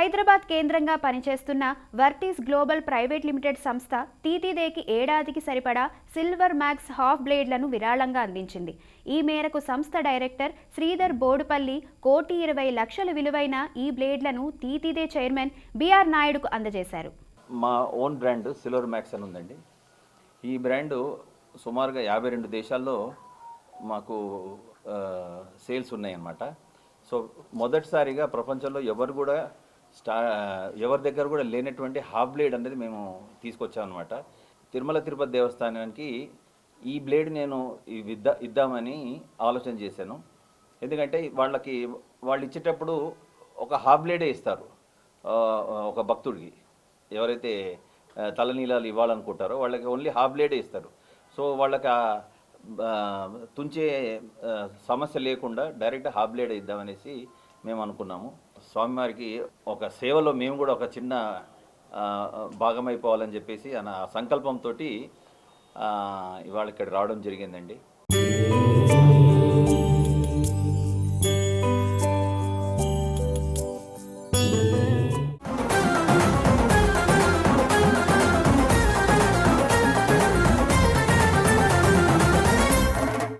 హైదరాబాద్ కేంద్రంగా పనిచేస్తున్న వర్టీస్ global private limited సంస్థ తీతిదేకి ఏడాదికి సరిపడా సిల్వర్ మ్యాక్స్ హాఫ్ బ్లేడ్లను విరాళంగా అందించింది. ఈ మేరకు సంస్థ డైరెక్టర్ శ్రీధర్ బోడుపల్లి కోటి ఇరవై లక్షల విలువైన ఈ బ్లేడ్లను తీతిదే చైర్మన్ బిఆర్ నాయుడుకు అందజేశారు. మా ఓన్ బ్రాండ్ సిల్వర్ మ్యాక్స్ అని ఉందండి. ఈ బ్రాండు సుమారుగా యాభై రెండు దేశాల్లో మాకు సేల్స్ ఉన్నాయన్నమాట. సో మొదటిసారిగా ప్రపంచంలో ఎవరు కూడా స్టా ఎవరి దగ్గర కూడా లేనటువంటి హాఫ్ బ్లేడ్ అనేది మేము తీసుకొచ్చాం అనమాట తిరుమల తిరుపతి దేవస్థానానికి ఈ బ్లేడ్ నేను ఇద్దా ఇద్దామని ఆలోచన చేశాను. ఎందుకంటే వాళ్ళకి వాళ్ళు ఇచ్చేటప్పుడు ఒక హాఫ్ బ్లేడే ఇస్తారు ఒక భక్తుడికి. ఎవరైతే తలనీలాలు ఇవ్వాలనుకుంటారో వాళ్ళకి ఓన్లీ హాఫ్ బ్లేడే ఇస్తారు. సో వాళ్ళకి ఆ, తుంచే సమస్య లేకుండా డైరెక్ట్ హాఫ్ బ్లేడ్ ఇద్దామనేసి మేము అనుకున్నాము స్వామివారికి ఒక సేవలో మేము కూడా ఒక చిన్న భాగమైపోవాలని చెప్పేసి ఆ సంకల్పంతో ఇవాళ ఇక్కడ రావడం జరిగిందండి.